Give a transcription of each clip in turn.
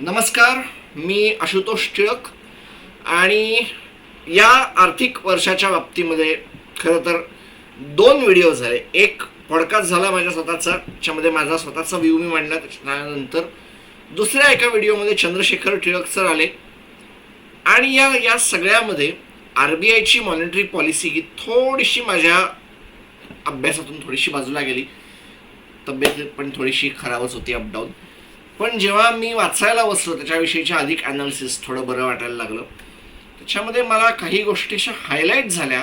नमस्कार मी आशुतोष टिळक आणि या आर्थिक वर्षाच्या बाबतीमध्ये खरं तर दोन व्हिडिओ झाले एक पॉडकास्ट झाला माझ्या स्वतःचा त्याच्यामध्ये माझा स्वतःचा व्ह्यू मी मांडला त्याच्यानंतर. दुसऱ्या एका व्हिडिओमध्ये चंद्रशेखर टिळक सर आले. आणि या या सगळ्यामध्ये आर बी आयची मॉनिटरी पॉलिसी ही थोडीशी माझ्या अभ्यासातून थोडीशी बाजूला गेली. तब्येत पण थोडीशी खराबच होती अपडाऊन पण जेव्हा मी वाचायला बसलो त्याच्याविषयीचे अधिक ॲनालिसिस थोडं बरं वाटायला लागलं. त्याच्यामध्ये मला काही गोष्टी अशा हायलाईट झाल्या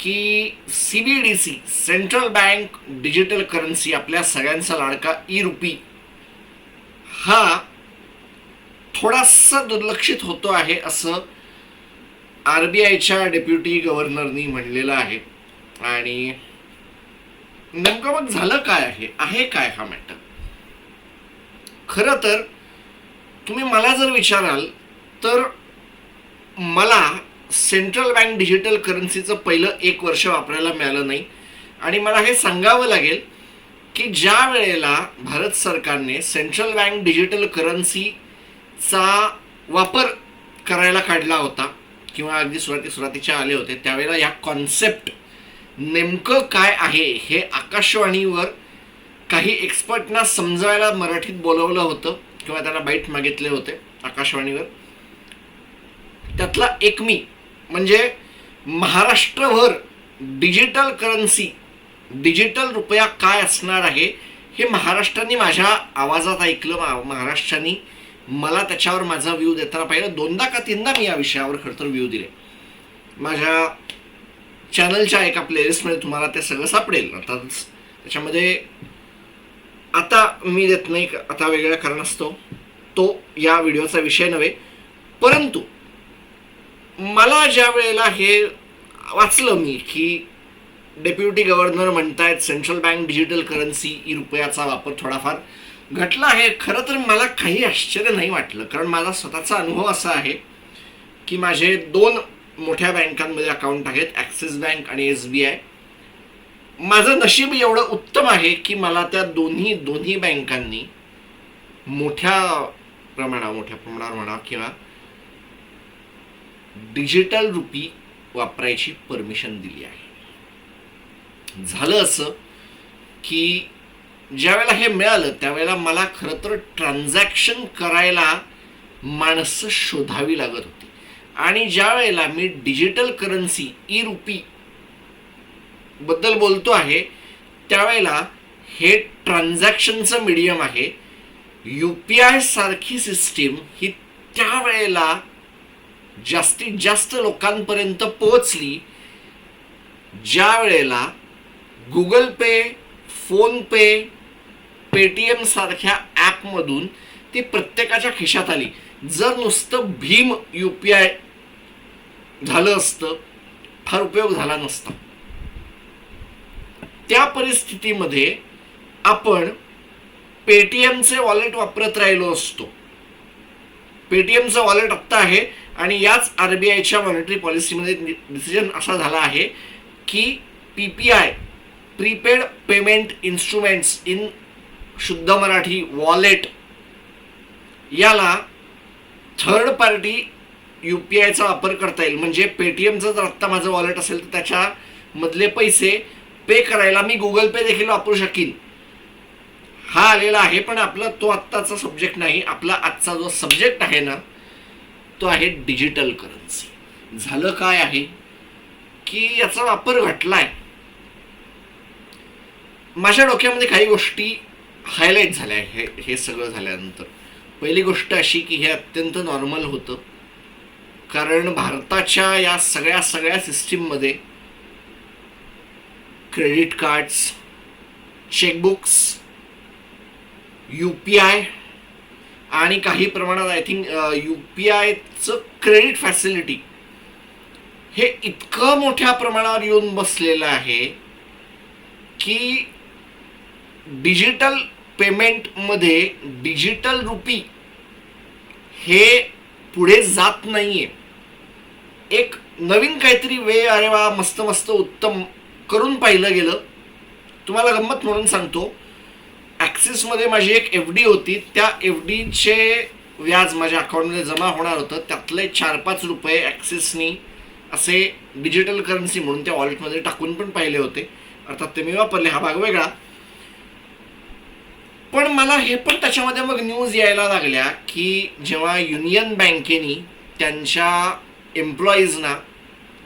की C B D C central bank digital currency आपल्या सगळ्यांचा लाडका ई रुपी हा थोडासा दुर्लक्षित होतो आहे असं आर बी आयच्या डेप्युटी गव्हर्नरनी म्हणलेलं आहे. आणि नेमकं मग झालं काय आहे? आहे काय हा मॅटर खरं तर तुम्ही मला जर विचाराल तर मला सेंट्रल बँक डिजिटल करन्सीचं पहिलं एक वर्ष वापरायला मिळालं नाही. आणि मला हे सांगावं लागेल की ज्या वेळेला भारत सरकारने सेंट्रल बँक डिजिटल करन्सीचा वापर करायला काढला होता किंवा अगदी सुरुवाती सुरुवातीच्या आले होते त्यावेळेला या कॉन्सेप्ट नेमकं काय आहे हे आकाशवाणीवर काही एक्सपर्टना समजायला मराठीत बोलवलं होतं किंवा त्यांना बाईट मागितले होते आकाशवाणीवर. त्यातला एक मी म्हणजे महाराष्ट्रभर डिजिटल करन्सी डिजिटल रुपया काय असणार आहे हे महाराष्ट्राने माझ्या आवाजात ऐकलं मा- महाराष्ट्राने मला त्याच्यावर माझा व्ह्यू देताना पाहिलं. दोनदा का तीनदा मी या विषयावर खरं तर व्ह्यू दिले. माझ्या चॅनलच्या एका प्लेलिस्टमध्ये तुम्हाला ते सगळं सापडेल. अर्थातच त्याच्यामध्ये आता मी देत नाही आता वेगळ्या कारण असतो. तो या व्हिडिओचा विषय नव्हे. परंतु मला ज्या वेळेला हे वाचलं मी की डेप्युटी गव्हर्नर म्हणतायत central bank digital currency E रुपयाचा वापर थोडाफार घटला आहे. खरं तर मला काही आश्चर्य नाही वाटलं. कारण माझा स्वतःचा अनुभव असा आहे की माझे दोन मोठ्या बँकांमध्ये अकाउंट आहेत ॲक्सिस बँक आणि एस बी आय. माझं नशीब एवढं उत्तम आहे की मला त्या दोन्ही दोन्ही बँकांनी मोठ्या प्रमाणावर मोठ्या प्रमाणावर म्हणा किंवा डिजिटल रुपी वापरायची परमिशन दिली आहे. झालं असं की ज्यावेळेला हे मिळालं त्यावेळेला मला खरं तर ट्रान्झॅक्शन करायला माणसं शोधावी लागत होती. आणि ज्या वेळेला मी डिजिटल करन्सी ई रुपी बद्दल बोलतो आहे त्यावेळेला हे ट्रान्झॅक्शनचं मीडियम आहे. यू पी आय सारखी सिस्टीम ही त्यावेळेला जास्तीत जास्त लोकांपर्यंत पोहोचली ज्या वेळेला गुगल पे फोनपे पेटीएम सारख्या ॲपमधून ती प्रत्येकाच्या खिशात आली. जर नुसतं भीम यू पी आय झालं असतं फार उपयोग झाला नसता. त्या परिस्थितीमध्ये आपण पेटीएमचे वॉलेट वापरत राहिलो असतो. पेटीएमचं वॉलेट आत्ता आहे आणि याच आर बी आयच्या मॉनिटरी पॉलिसीमध्ये डिसिजन असा झाला आहे की P P I prepaid payment instruments in शुद्ध मराठी वॉलेट याला थर्ड पार्टी यू पी आयचा वापर करता येईल. म्हणजे पेटीएमचं जर आत्ता माझं वॉलेट असेल तर त्याच्यामधले पैसे पे करायला मी गुगल पे देखील वापरू शकीन. हा आलेला आहे पण आपला तो आत्ताचा सब्जेक्ट नाही. आपला आजचा जो सब्जेक्ट आहे ना तो आहे डिजिटल करन्सी झालं काय आहे? की याचा वापर घटलाय. माझ्या डोक्यामध्ये काही गोष्टी हायलाईट झाल्या हे हे सगळं झाल्यानंतर. पहिली गोष्ट अशी की हे अत्यंत नॉर्मल होतं. कारण भारताच्या या सगळ्या सगळ्या सिस्टीममध्ये credit cards chequebooks U P I आणि काही प्रमाणात आय थिंक यू पी आयचं क्रेडिट फॅसिलिटी. हे इतकं मोठ्या प्रमाणावर येऊन बसलेलं आहे की डिजिटल पेमेंटमध्ये डिजिटल रुपी हे पुढे जात नाही आहे एक नवीन काहीतरी वे अरे वा मस्त मस्त उत्तम करून पाहिलं गेलं तुम्हाला गंमत म्हणून सांगतो ॲक्सिसमध्ये माझी एक एफ डी होती त्या एफ डीचे व्याज माझ्या अकाउंटमध्ये जमा होणार होतं. त्यातले चार पाच रुपये ॲक्सिसनी असे डिजिटल करन्सी म्हणून त्या वॉलेटमध्ये टाकून पण पाहिले होते. अर्थात ते मी वापरले हा भाग वेगळा. पण मला हे पण त्याच्यामध्ये मग न्यूज यायला लागल्या की जेव्हा युनियन बँकेनी त्यांच्या एम्प्लॉईजना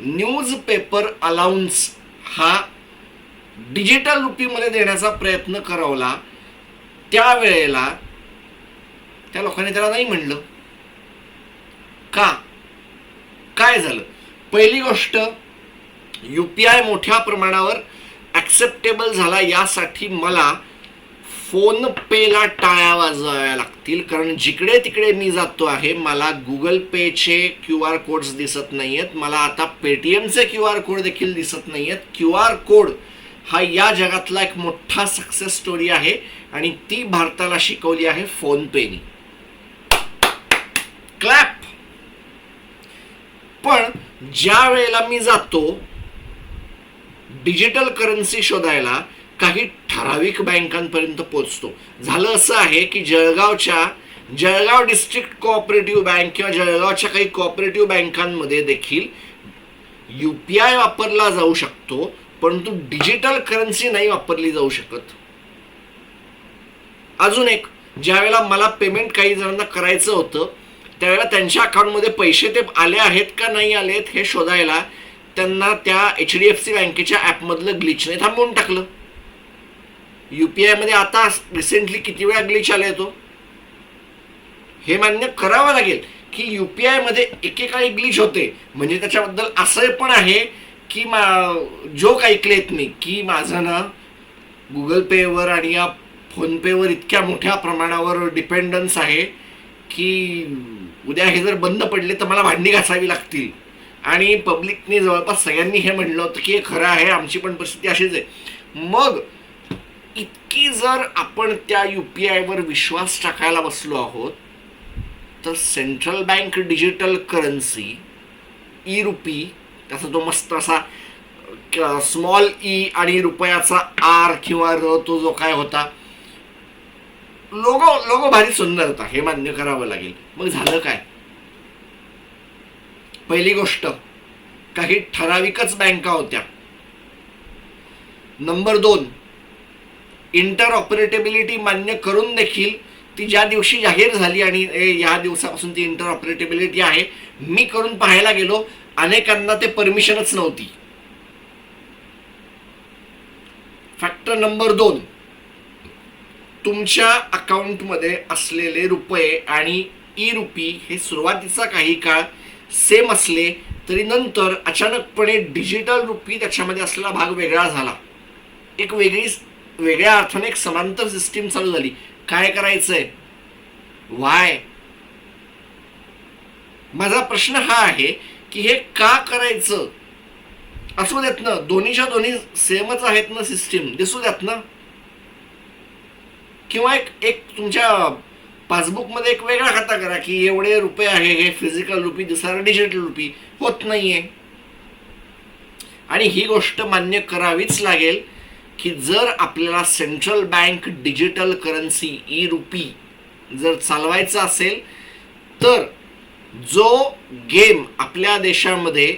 न्यूज पेपर अलाउन्स हा डिजिटल रुपीमध्ये देण्याचा प्रयत्न करवला त्यावेळेला त्या लोकांनी त्याला नाही म्हणलं. का? काय झालं? पहिली गोष्ट यू पी आय मोठ्या प्रमाणावर ॲक्सेप्टेबल झाला यासाठी मला फोन पेला टाळ्या वाजवाव्या लागतील. कारण जिकडे तिकडे मी जातो आहे मला गुगल पेचे क्यू आर कोड्स दिसत नाही आहेत मला आता पेटीएमचे क्यू आर कोड देखील दिसत नाही आहेत क्यू आर कोड हा या जगातला एक मोठा सक्सेस स्टोरी आहे आणि ती भारताला शिकवली आहे फोन पेनी क्लॅप पण ज्या वेळेला मी जातो डिजिटल करन्सी शोधायला काही ठराविक बँकांपर्यंत पोहोचतो. झालं असं आहे की जळगावच्या जळगाव डिस्ट्रिक्ट कोऑपरेटिव्ह बँक किंवा जळगावच्या काही कोऑपरेटिव्ह बँकांमध्ये देखील यू पी आय वापरला जाऊ शकतो परंतु डिजिटल करन्सी नाही वापरली जाऊ शकत. अजून एक ज्यावेळेला मला पेमेंट काही जणांना करायचं होतं त्यावेळेला त्यांच्या अकाउंटमध्ये पैसे ते आले आहेत का नाही आले आहेत हे शोधायला त्यांना त्या एच डी एफ सी बँकेच्या ॲपमधलं ग्लिचने थांबवून टाकलं. यू पी आयमध्ये आता रिसेंटली किती वेळा ग्लिच आला येतो हे मान्य करावं लागेल की यू पी आयमध्ये एकेकाळी ग्लिच होते. म्हणजे त्याच्याबद्दल असं पण आहे की मा जोक ऐकलेत मी की माझं ना गुगल पेवर आणि या फोनपेवर इतक्या मोठ्या प्रमाणावर डिपेंडन्स आहे की उद्या हे जर बंद पडले तर मला भांडी घासावी लागतील. आणि पब्लिकने जवळपास सगळ्यांनी हे म्हणलं होतं की हे खरं आहे आमची पण परिस्थिती अशीच आहे. मग इतकी जर आपण त्या यू पी आयवर विश्वास टाकायला बसलो आहोत तर central bank digital currency E rupee त्याचा तो मस्त असा स्मॉल ई e आणि रुपयाचा आर किंवा र तो जो काय होता लोगो लोगो भारी सुंदर होता हे मान्य करावं लागेल. मग झालं काय? पहिली गोष्ट काही ठराविकच बँका होत्या. नंबर दोन इंटर ऑपरेटेबिलिटी मान्य करून देखील ती ज्या दिवशी जाहीर झाली आणि ए, या दिवसापासून ती इंटर ऑपरेटेबिलिटी आहे मी करून पाहायला गेलो. अनेकांना ते परमिशनच नव्हती. फॅक्टर नंबर दोन. तुमच्या अकाउंटमध्ये असलेले रुपये आणि ई रुपी हे सुरुवातीचा काही काळ सेम असले तरी नंतर अचानकपणे डिजिटल रुपी त्याच्यामध्ये असलेला भाग वेगळा झाला. एक वेगळीच वेगळ्या अर्थाने एक समांतर सिस्टीम चालू झाली. काय करायचंय? वाय माझा प्रश्न हा आहे की हे का करायचं? असू देत ना दोन्हीच्या दोन्ही सेमच आहेत ना सिस्टीम दिसू द्यात ना? किंवा एक एक तुमच्या पासबुकमध्ये एक वेगळा खाता करा की एवढे रुपये आहे हे फिजिकल रुपी दुसरा डिजिटल रुपी. होत नाहीये. आणि ही गोष्ट मान्य करावीच लागेल. की जर आपल्याला central bank digital currency E rupee जर चालवायचं असेल तर जो गेम आपल्या देशामध्ये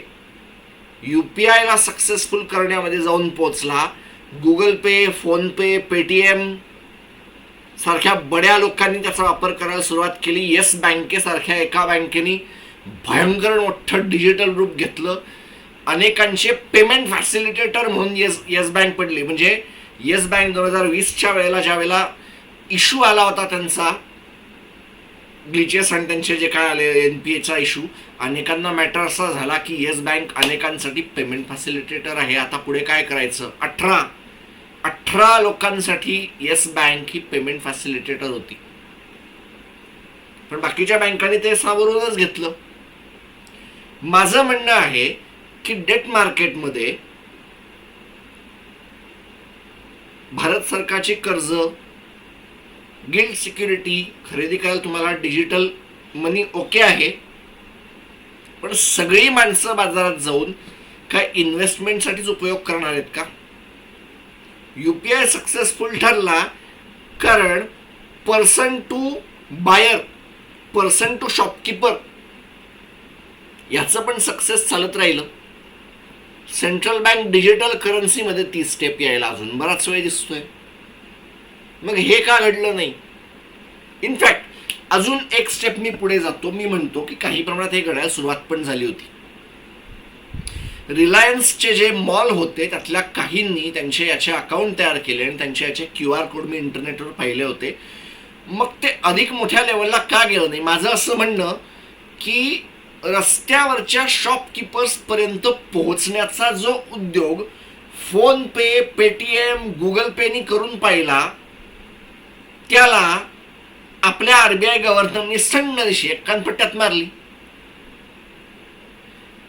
यू पी आयला सक्सेसफुल करण्यामध्ये जाऊन पोचला गुगल पे फोनपे पेटीएम सारख्या बड्या लोकांनी त्याचा वापर करायला सुरुवात केली. येस बँकेसारख्या एका बँकेने भयंकर मोठं डिजिटल रूप घेतलं. अनेकांचे पेमेंट फॅसिलिटेटर म्हणून येस येस बँक पडली. म्हणजे येस बँक दोन हजार वीसच्या वेळेला ज्या वेळेला इशू आला होता त्यांचा ग्लिचेस आणि त्यांचे जे काय आले एन पी एचा इशू अनेकांना मॅटर असा झाला की येस बँक अनेकांसाठी पेमेंट फॅसिलिटेटर आहे. आता पुढे काय करायचं? अठरा अठरा लोकांसाठी येस बँक ही पेमेंट फॅसिलिटेटर होती. पण बाकीच्या बँकांनी ते सावरूनच घेतलं. माझं म्हणणं आहे की डेट मार्केटमध्ये भारत सरकारची कर्ज गिल्ड सिक्युरिटी खरेदी करायला तुम्हाला डिजिटल मनी ओके आहे. पण सगळी माणसं बाजारात जाऊन काय इन्व्हेस्टमेंटसाठीच उपयोग करणार आहेत का? यू पी आय सक्सेसफुल ठरला कारण person to buyer person to shopkeeper याचं पण सक्सेस चालत राहिलं. सेंट्रल बँक डिजिटल करन्सीमध्ये ती स्टेप यायला अजून बराच वेळ दिसतोय. मग हे का घडलं नाही? इनफॅक्ट अजून एक स्टेप मी पुढे जातो. मी म्हणतो की काही प्रमाणात हे घडायला सुरुवात पण झाली होती. रिलायन्सचे जे मॉल होते त्यातल्या काहींनी त्यांचे याचे अकाउंट तयार केले आणि त्यांचे याचे क्यू आर कोड मी इंटरनेटवर पाहिले होते. मग ते अधिक मोठ्या लेवलला का गेलं नाही? माझं असं म्हणणं की रस्त्यावरच्या शॉपकीपर्सपर्यंत पोहोचण्याचा जो उद्योग फोनपे पेटीएम गुगल पेनी करून पाहिला त्याला आपल्या आरबीआय गव्हर्नरनी संघर्षी कानपट्ट्यात मारली.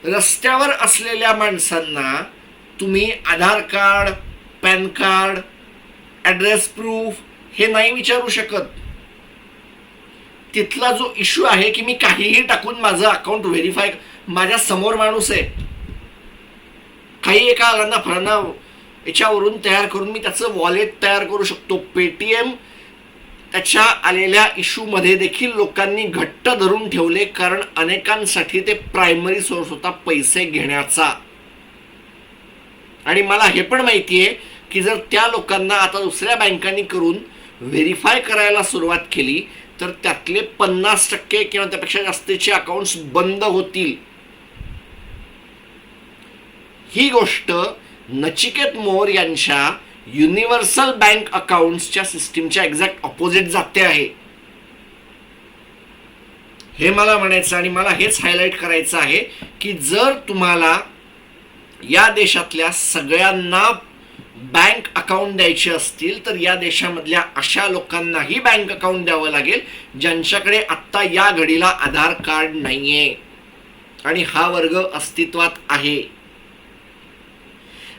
रस्त्यावर असलेल्या माणसांना तुम्ही Aadhaar card PAN card address proof हे नाही विचारू शकत. तिथला जो इश्यू आहे की मी काहीही टाकून माझं अकाउंट व्हेरीफाय माझ्यासमोर माणूस आहे. काही एका आलांना फळांना याच्यावरून तयार करून मी त्याचं वॉलेट तयार करू शकतो. पेटीएम त्याच्या आलेल्या इश्यूमध्ये देखील लोकांनी घट्ट धरून ठेवले कारण अनेकांसाठी ते प्रायमरी सोर्स होता पैसे घेण्याचा. आणि मला हे पण माहिती आहे की जर त्या लोकांना आता दुसऱ्या बँकांनी करून व्हेरीफाय करायला सुरुवात केली तर त्यातले पन्नास टक्के किंवा त्यापेक्षा जास्तीचे अकाउंट्स बंद होतील. ही गोष्ट नचिकेत मोर यांच्या युनिव्हर्सल बँक अकाउंट्सच्या सिस्टीमच्या एक्झॅक्ट ऑपोजिट जाते आहे. हे मला म्हणायचं आणि मला हेच हायलाईट करायचं आहे की जर तुम्हाला या देशातल्या सगळ्यांना बँक अकाउंट द्यायचे असतील तर या देशामधल्या अशा लोकांनाही बँक अकाउंट द्यावं लागेल ज्यांच्याकडे आत्ता या घडीला आधार कार्ड नाही आहे आणि हा वर्ग अस्तित्वात आहे.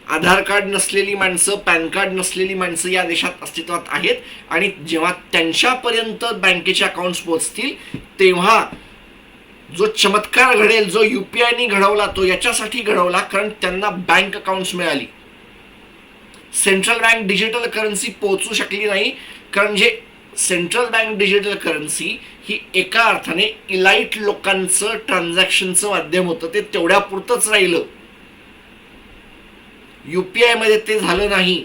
आधार कार्ड नसलेली माणसं पॅन कार्ड नसलेली माणसं या देशात अस्तित्वात आहेत. आणि जेव्हा त्यांच्यापर्यंत बँकेचे अकाउंट्स पोहोचतील तेव्हा जो चमत्कार घडेल जो युपीआयनी घडवला तो याच्यासाठी घडवला कारण त्यांना बँक अकाउंट्स मिळाली. सेंट्रल बँक डिजिटल करन्सी पोहोचू शकली नाही. कारण जे सेंट्रल बँक डिजिटल करन्सी ही एका अर्थाने इलाईट लोकांचं ट्रान्झॅक्शनचं माध्यम होतं. ते तेवढ्यापुरतंच राहिलं. युपीआयमध्ये ते झालं नाही.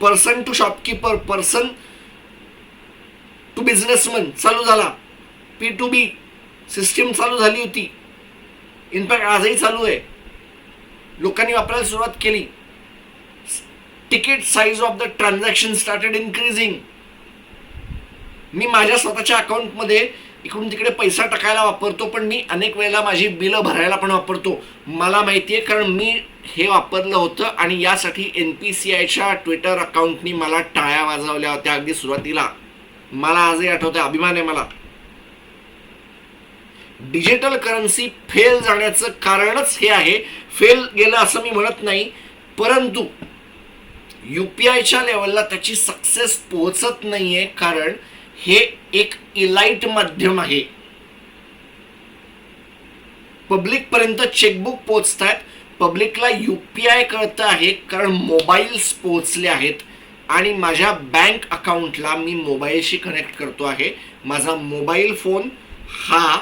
Person to shopkeeper person to businessman चालू झाला. पी टू बी सिस्टीम चालू झाली होती. इनफॅक्ट आजही चालू आहे. लोकांनी वापरायला सुरुवात केली. Ticket size of the transaction started increasing मी माझ्या स्वतःच्या अकाउंटमध्ये इकडून तिकडे पैसा टाकायला वापरतो पण मी अनेक वेळेला माझी बिलं भरायला पण वापरतो. मला माहिती आहे कारण मी हे वापरलं होतं आणि यासाठी एन पी सी आयच्या ट्विटर अकाउंटनी मला टाळ्या वाजवल्या होत्या अगदी सुरुवातीला. मला आजही आठवतं अभिमान आहे मला. डिजिटल करन्सी फेल जाण्याचं कारणच हे आहे. फेल गेलं असं मी म्हणत नाही परंतु यू पी आयच्या लेवलला त्याची सक्सेस पोहोचत नाहीये कारण हे एक इलाइट माध्यम आहे. पब्लिक पर्यंत चेकबुक पोहोचत आहेत पब्लिकला यू पी आय कळतं आहे कारण मोबाईल्स पोहोचले आहेत. आणि माझ्या बँक अकाउंटला मी मोबाईलशी कनेक्ट करतो आहे. माझा मोबाईल फोन हा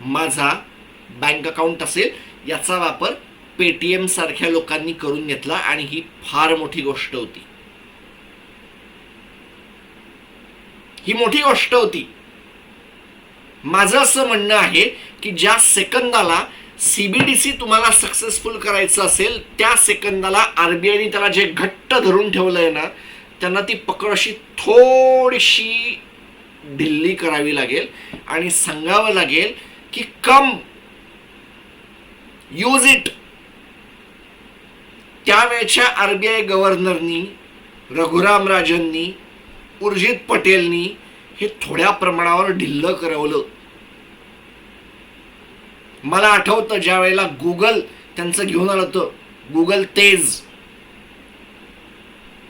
माझा बँक अकाउंट असेल याचा वापर पेटीएम सारख्या लोकांनी करून घेतला आणि ही फार मोठी गोष्ट होती. ही मोठी गोष्ट होती. माझं असं म्हणणं आहे की ज्या सेकंदाला सीबीडीसी तुम्हाला सक्सेसफुल करायचं असेल त्या सेकंदाला आरबीआयने त्याला जे घट्ट धरून ठेवलंय ना त्यांना ती पकड अशी थोडीशी ढिल्ली करावी लागेल आणि सांगावं लागेल कि कम यूज इट त्यावेळच्या आरबीआय गव्हर्नरनी रघुराम राजननी उर्जित पटेलनी हे थोड्या प्रमाणावर ढिल्ल करवलं. मला आठवतं ज्या वेळेला गुगल त्यांचं घेऊन आलं होतं. गुगल तेज.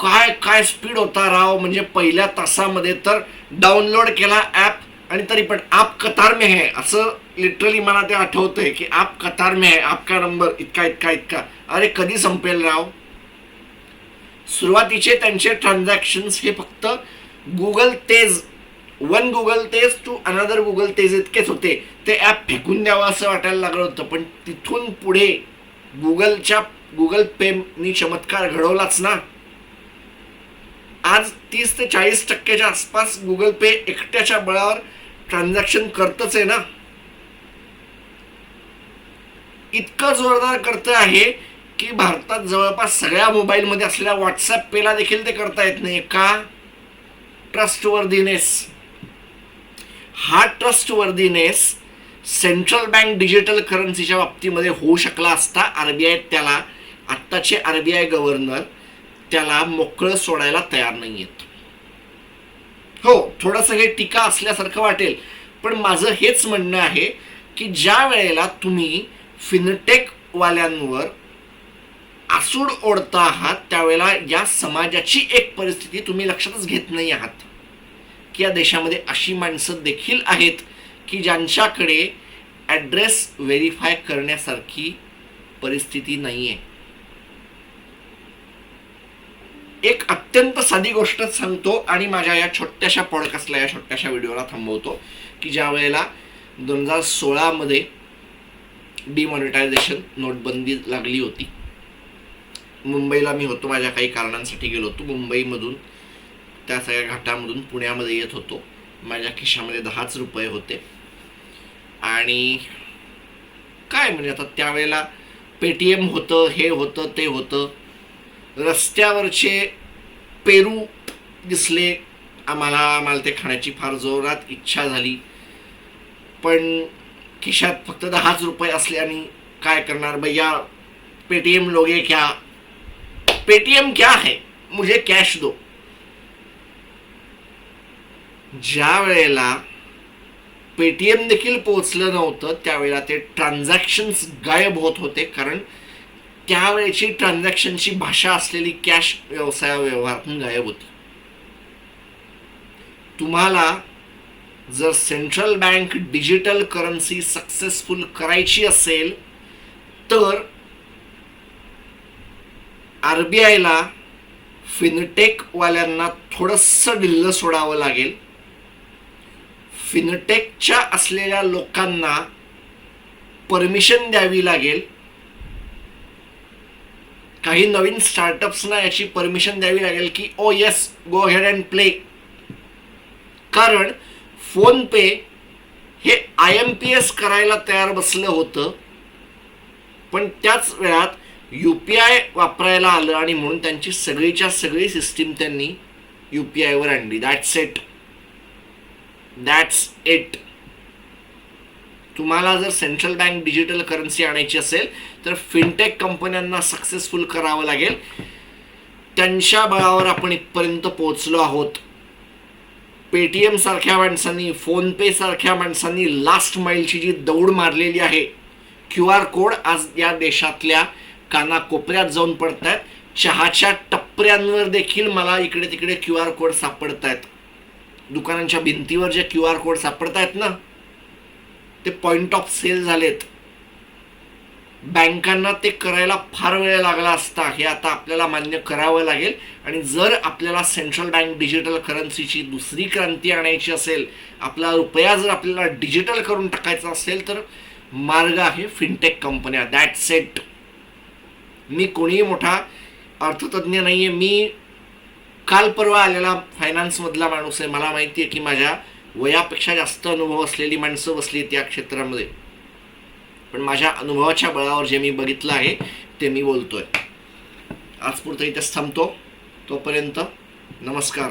काय काय स्पीड होता राव? म्हणजे पहिल्या तासामध्ये तर डाउनलोड केला ॲप आणि तरी पण आप कतार में है असं लिटरली मला ते आठवतंय की आप कतार मे आपका नंबर इतका इतका इतका. अरे कधी संपेल राव? सुरुवातीचे त्यांचे ट्रान्झॅक्शन्स हे फक्त Google Tez one Google Tez to another Google Tez इतकेच होते. ते ॲप फेकून द्यावं असं वाटायला लागलं होतं पण तिथून पुढे गुगलच्या गुगल पेनी चमत्कार घडवलाच ना. आज तीस ते चाळीस टक्क्याच्या आसपास गुगल पे एकट्याच्या बळावर ट्रान्झॅक्शन करतच आहे ना. इतकं जोरदार करतं आहे की भारतात जवळपास सगळ्या मोबाईलमध्ये असलेल्या व्हॉट्सॲप पेला देखील ते करता येत नाही. का? ट्रस्टवर्दीनेस हा ट्रस्टवर्दीनेस सेंट्रल बँक डिजिटल करन्सीच्या बाबतीमध्ये होऊ शकला असता आर बी आय त्याला आत्ताचे आर बी आय गव्हर्नर त्याला मोकळं सोडायला तयार नाही आहेत हो थोडंसं हे टीका असल्यासारखं वाटेल. पण माझं हेच म्हणणं आहे की ज्या वेळेला तुम्ही फिनटेकवाल्यांवर आसूड ओढता आहात त्यावेळेला या समाजाची एक परिस्थिती तुम्ही लक्षातच घेत नाही आहात. की या देशामध्ये अशी माणसं देखील आहेत की ज्यांच्याकडे ॲड्रेस व्हेरीफाय करण्यासारखी परिस्थिती नाही आहे एक अत्यंत साधी गोष्ट सांगतो आणि माझ्या या छोट्याशा पॉडकास्टला या छोट्याशा व्हिडिओला थांबवतो की ज्या वेळेला दोन हजार सोळामध्ये डिमॉनिटायझेशन नोटबंदी लागली होती. मुंबईला मी होतो माझ्या काही कारणांसाठी गेलो होतो. मुंबईमधून त्या सगळ्या घाटामधून पुण्यामध्ये येत होतो. माझ्या खिशामध्ये दहाच रुपये होते. आणि काय म्हणजे आता त्यावेळेला पेटीएम होतं हे होतं ते होतं. रस्त्यावरचे पेरू दिसले. आम्हाला आम्हाला ते खाण्याची फार जोरात इच्छा झाली. पण खिशात फक्त दहाच रुपये असल्याने काय करणार? भैया पेटीएम लोगे क्या पेटीएम क्या है मुझे कॅश दो. ज्या वेळेला पेटीएम देखील पोहोचलं नव्हतं त्यावेळेला ते ट्रान्झॅक्शन्स गायब होत होते. कारण त्यावेळेची ट्रान्झॅक्शनची भाषा असलेली कॅश व्यवसाय व्यवहारातून गायब होती. तुम्हाला जर central bank digital currency successful करायची असेल तर आर बी आयला फिनटेकवाल्यांना थोडंसं ढिल्लं सोडावं लागेल. फिनटेकच्या असलेल्या लोकांना परमिशन द्यावी लागेल. काही नवीन स्टार्टअप्सना याची परमिशन द्यावी लागेल की ओ yes go ahead and play कारण फोनपे हे आय एम पी एस करायला तयार बसलं होतं. पण त्याच वेळात यू पी आय वापरायला आलं आणि म्हणून त्यांची सगळीच्या सगळी सिस्टीम त्यांनी यू पी आयवर आणली. दॅट्स इट दॅट्स इट तुम्हाला जर सेंट्रल बँक डिजिटल करन्सी आणायची असेल तर फिनटेक कंपन्यांना सक्सेसफुल करावं लागेल. त्यांच्या बळावर आपण इथपर्यंत पोहोचलो आहोत. पेटीएम सारख्या माणसांनी फोनपे सारख्या माणसांनी लास्ट माईलची जी दौड मारलेली आहे क्यू आर कोड आज या देशातल्या कानाकोपऱ्यात जाऊन पडत आहेत चहाच्या टपऱ्यांवर देखील मला इकडे तिकडे क्यू आर कोड सापडत आहेत दुकानांच्या भिंतीवर जे क्यू आर कोड सापडत आहेत ना ते पॉइंट ऑफ सेल झालेत. बँकांना ते करायला फार वेळ लागला असता हे आता आपल्याला मान्य करावं लागेल. आणि जर आपल्याला सेंट्रल बँक डिजिटल करन्सीची दुसरी क्रांती आणायची असेल आपला रुपया जर आपल्याला डिजिटल करून टाकायचा असेल तर मार्ग आहे फिनटेक कंपन्या दॅट सेट मी कोणीही मोठा अर्थतज्ञ नाही आहे मी काल परवा आलेला फायनान्समधला माणूस आहे. मला माहिती आहे की माझ्या वयापेक्षा जास्त अनुभव असलेली माणसं बसली आहेत या क्षेत्रामध्ये. पण माझ्या अनुभवाच्या बळावर जे मी बघितलं आहे ते मी बोलतोय. आज पुरतं इथेच थांबतो. तोपर्यंत नमस्कार.